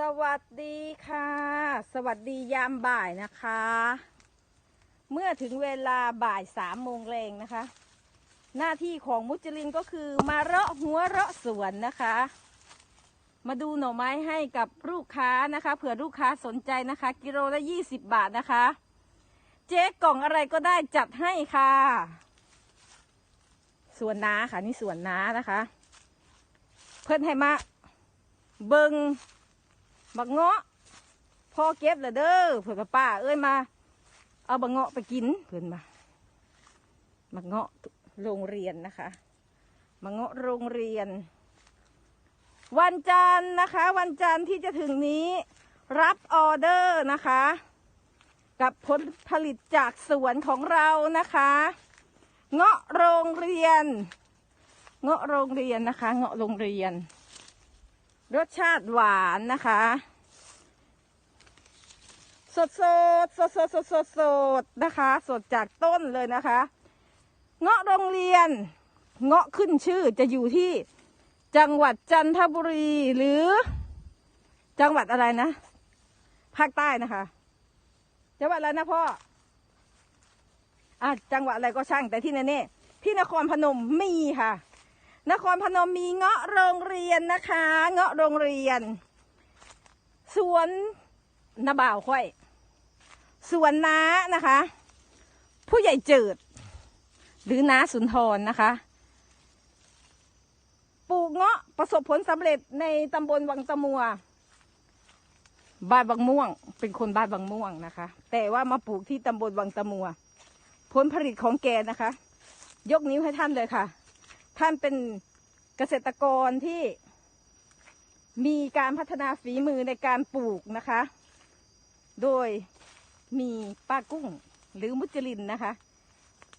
สวัสดีค่ะ สวัสดียามบ่ายนะคะ เมื่อถึงเวลาบ่ายสามโมงแรงนะคะ หน้าที่ของมุจลินก็คือมาเราะหัวเราะสวนนะคะ มาดูหน่อไม้ให้กับลูกค้านะคะ เผื่อลูกค้าสนใจนะคะ กิโลละยี่สิบบาทนะคะ เจ๊กล่องอะไรก็ได้จัดให้ค่ะ สวนนาค่ะนี่สวนน้านะคะ เพิ่นให้มาเบิง บักเงาะพ่อเก็บแล้วเด้อเผื่อกับป้าเอ้ยมา เอาบักเงาะไปกินเพิ่นมาบักเงาะโรงเรียนนะคะบักเงาะโรงเรียน วันจันทร์นะคะ วันจันทร์ที่จะถึงนี้ รับออเดอร์นะคะ กับผลผลิตจากสวนของเรานะคะ เงาะโรงเรียน เงาะโรงเรียนนะคะ เงาะโรงเรียน รสชาติหวานนะคะ สดสดสดสดสดสดสดนะคะ สดจากต้นเลยนะคะ เงาะโรงเรียน เงาะขึ้นชื่อจะอยู่ที่จังหวัดจันทบุรีหรือ จังหวัดอะไรนะ ภาคใต้นะคะ จังหวัดอะไรนะพ่ออะจังหวัดอะไรก็ช่างแต่ที่แน่ๆที่นครพนมมีค่ะ นครพนมมีเงาะโรงเรียนนะคะ เงาะโรงเรียน สวนนาบ่าวค่อยสวนน้านะคะ ผู้ใหญ่เจิด หรือน้าสุนทรนะคะ ปลูกเงาะประสบผลสำเร็จในตำบลวังตะมัว บ้านบางม่วง เป็นคนบ้านบางม่วงนะคะ แต่ว่ามาปลูกที่ตำบลวังตะมัว ผลผลิตของแกนะคะ ยกนิ้วให้ท่านเลยค่ะ ท่านเป็นเกษตรกรที่มีการพัฒนาฝีมือในการปลูกนะคะ โดยมีป้ากุ้งหรือมุจลินนะคะ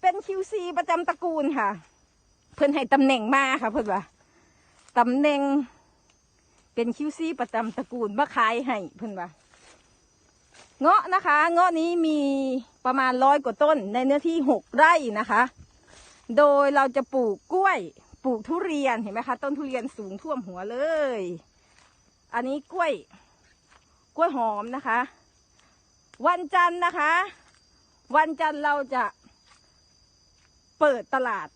เป็น QC ประจำตระกูลค่ะ เพื่อนให้ตำแหน่งมาค่ะเพื่อนว่าตำแหน่งเป็น QC ประจำตระกูลมาขายให้เพื่อนว่าเงาะนะคะ เงาะนี้มีประมาณร้อยกว่าต้นในเนื้อที่หกไร่นะคะ โดยเราจะปลูกกล้วย ปลูกทุเรียนเห็นไหมคะ ต้นทุเรียนสูงท่วมหัวเลย อันนี้กล้วย กล้วยหอมนะคะ วันจันทร์นะคะ วันจันทร์เราจะเปิดตลาด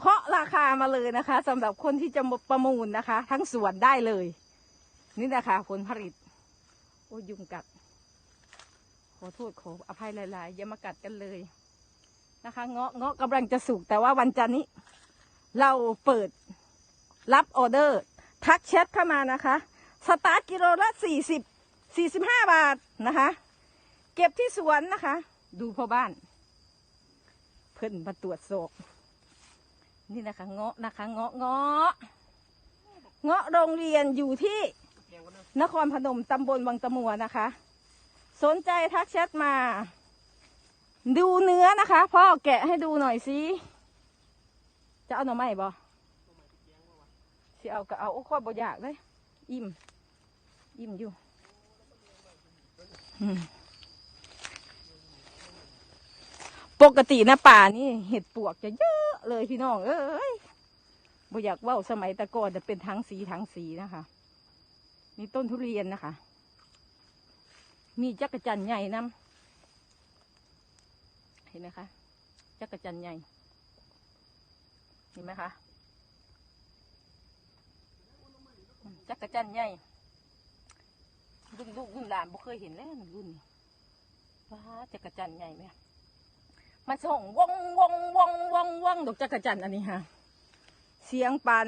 เคาะราคามาเลยนะคะสำหรับคนที่จะประมูลนะคะ ทั้งสวนได้เลย นี่นะคะผลผลิต โอ้ยยุงกัด ขอโทษขออภัยหลาย ๆ อย่ามากัดกันเลย นะคะเงาะเงาะกำลังจะสุกแต่ว่าวันจันนี้ เราเปิดรับออเดอร์ ทักแชทเข้ามานะคะ สตาร์ทกิโลละสี่สิบสี่สิบห้าบาทนะคะ เก็บที่สวนนะคะ ดูพ่อบ้าน เพิ่นมาตรวจสอบนี่นะคะ เงาะนะคะ เงาะเงาะเงาะโรงเรียนอยู่ที่นครพนมตำบลวังตะมัวนะคะ สนใจทักแชทมา ดูเนื้อนะคะ พ่อแกะให้ดูหน่อยสิจะเอาหน่อไม้บ่สิเอาก็เอาโอ้ข้อบ่อยากเลย อิ่ม อิ่มอยู่ปกตินะป่านี่เห็ดปวกจะเยอะเลยพี่น้อง เอ้ยบ่อยากว่าสมัยตะก่อนจะเป็นทั้งสีทั้งสีนะคะมีต้นทุเรียนนะคะ มีจักรจันทร์ใหญ่น้ำ ห็นไหมคะจักรจันใหญ่ เห็นไหมคะจักรจันใหญ่รุ่นลูกรุ่นหลานบ่เคยเห็นแล้วรุ่นว้าจักรจันใหญ่ไหมมันส่งวงวงวงวงวงดอกจักรจันอันนี้ค่ะเสียงปัน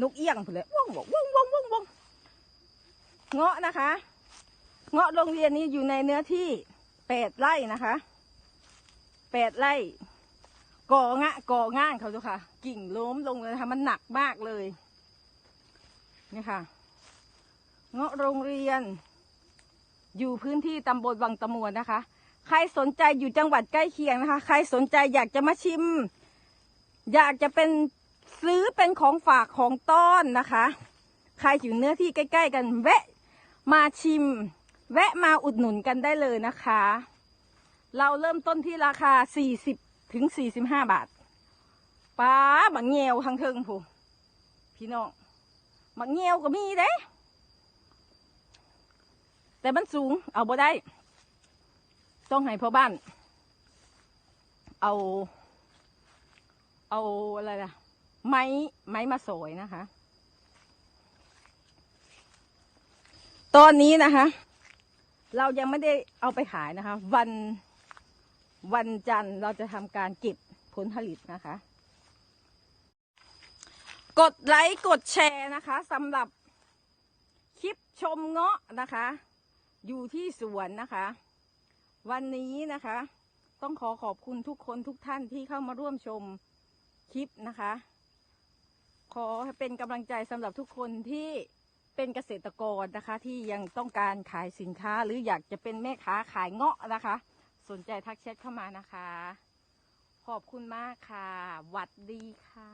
นกเอี้ยงไปเลยว่องวงวงวงวงวงเงาะนะคะ เงาะโรงเรียนนี้อยู่ในเนื้อที่แปดไร่นะคะ แปดไร่ก่องะก่อง่างเขาดูค่ะ กิ่งล้มลงเลยนะคะมันหนักมากเลยนี่ค่ะ เงาะโรงเรียน อยู่พื้นที่ตำบลวังตะมวนนะคะ ใครสนใจอยู่จังหวัดใกล้เคียงนะคะ ใครสนใจอยากจะมาชิม อยากจะเป็นซื้อเป็นของฝากของต้อนนะคะ ใครอยู่เนื้อที่ใกล้ ๆ กันแวะมาชิม แวะมาอุดหนุนกันได้เลยนะคะ เราเริ่มต้นที่ราคา40ถึง45บาทป้าบักเงียวทางเทิงผู้พี่น้องบักเงียวก็มีเด้แต่มันสูงเอาบ่ได้ ต้องให้พ่อบ้าน เอา เอาอะไรล่ะ ไม้ไม้มาสอยนะคะ ตอนนี้นะคะ เรายังไม่ได้เอาไปขายนะคะ วัน วันจันทร์เราจะทำการเก็บผลผลิตนะคะ กดไลค์กดแชร์นะคะสำหรับคลิปชมเงาะนะคะ อยู่ที่สวนนะคะ วันนี้นะคะ ต้องขอขอบคุณทุกคนทุกท่านที่เข้ามาร่วมชมคลิปนะคะ ขอเป็นกำลังใจสำหรับทุกคนที่เป็นเกษตรกรนะคะ ที่ยังต้องการขายสินค้าหรืออยากจะเป็นแม่ค้าขายเงาะนะคะ สนใจทักแชทเข้ามานะคะ ขอบคุณมากค่ะหวัดดีค่ะ